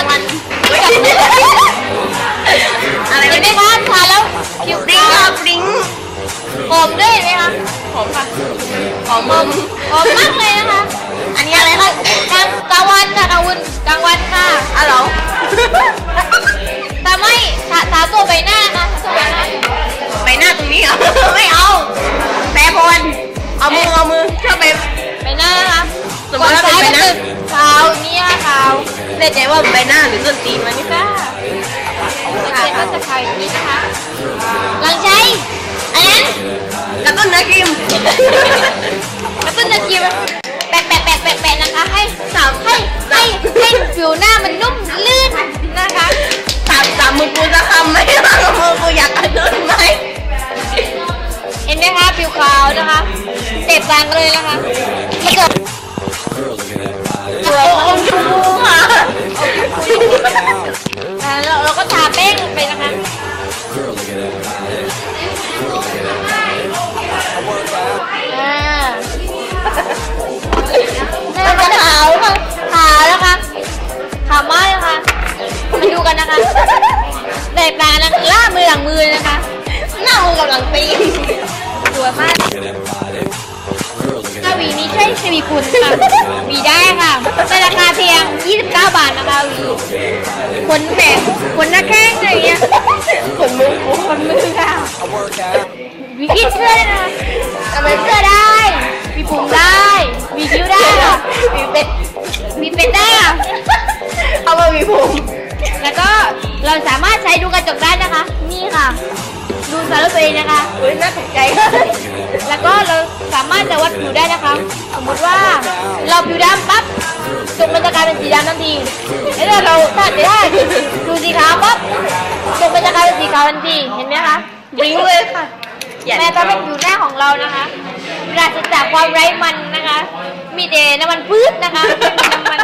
นนี้คือจากเนื้อมันจากเนื้ออะไรเห็ไม่นไหมได้คะทาแล้วผิวปริ้งขาวอะปริ้งหอมด้วยเห็นไหมคะหอมค่ะหอมมหอมมากเลยนะคะอันนี้อะไรคะกลางกลางวันค่ะกลางวันกลางวันค่ะอ๋อเหรอแต่ไม่ทาทาตัวใบหน้าค่ะทาตัวใบหน้าใบหน้าตรงนี้เหรอไม่เอาแปรพรเอามือเอามือช่วยไปใบหน้านะคะสมมุติว่าเป็นใบหน้าขาวนี่ค่ะขาวแน่ใจว่าใบหน้าหรือส้นตีนมันนี่ค่ะเจ็บมันจะขาวอย่างนี้นะคะหลังใช้อันนั้นกระตุ้นเนื้อครีมกระตุ้นจะจีบแปะแปะแปะแปะแปะนะคะ ให้สาวให้ให้ให้ผิวหน้ามันนุ่มลื่นนะคะถามถามมือกูจะทำไหมว่ามือกูอยากกระตุ้นไหมเห็นไหมคะผิวขาวนะคะเต็บต่างกันเลยนะคะมาเกิ ลังมือนะคะหน้ามึงกำลังปีสวยมากถ้าวีนี้ใช่ชวีคุณค่ะวีได้ค่ะในราคาเพียง 29 บาทนะคะวีขนแบบขนหน้าแข้งอะไรเงี้ยขนมือขนมือค่ะวีคิดเสื้อนะทำไมเสื้อได้ ตัวเองนะคะเฮ้ยน่าตกใจ แล้วก็เราสามารถจะวัดผิวได้นะคะ สมมติว่าเราผิวดำปั๊บจุดมันจะกลายเป็นสีดำทันทีแล้วถ้าเราถ้าเดี๋ยวถ้าดูสีขาวปั๊บจุดมันจะกลายเป็นสีขาวทันที เห็นไหมคะบลิงเลยค่ะอย่าแม้จะเป็นผิวหน้าของเรานะคะปราศจากความไร้มันนะคะ มีแต่น้ำมันพืชนะคะไม่มีน้ำมัน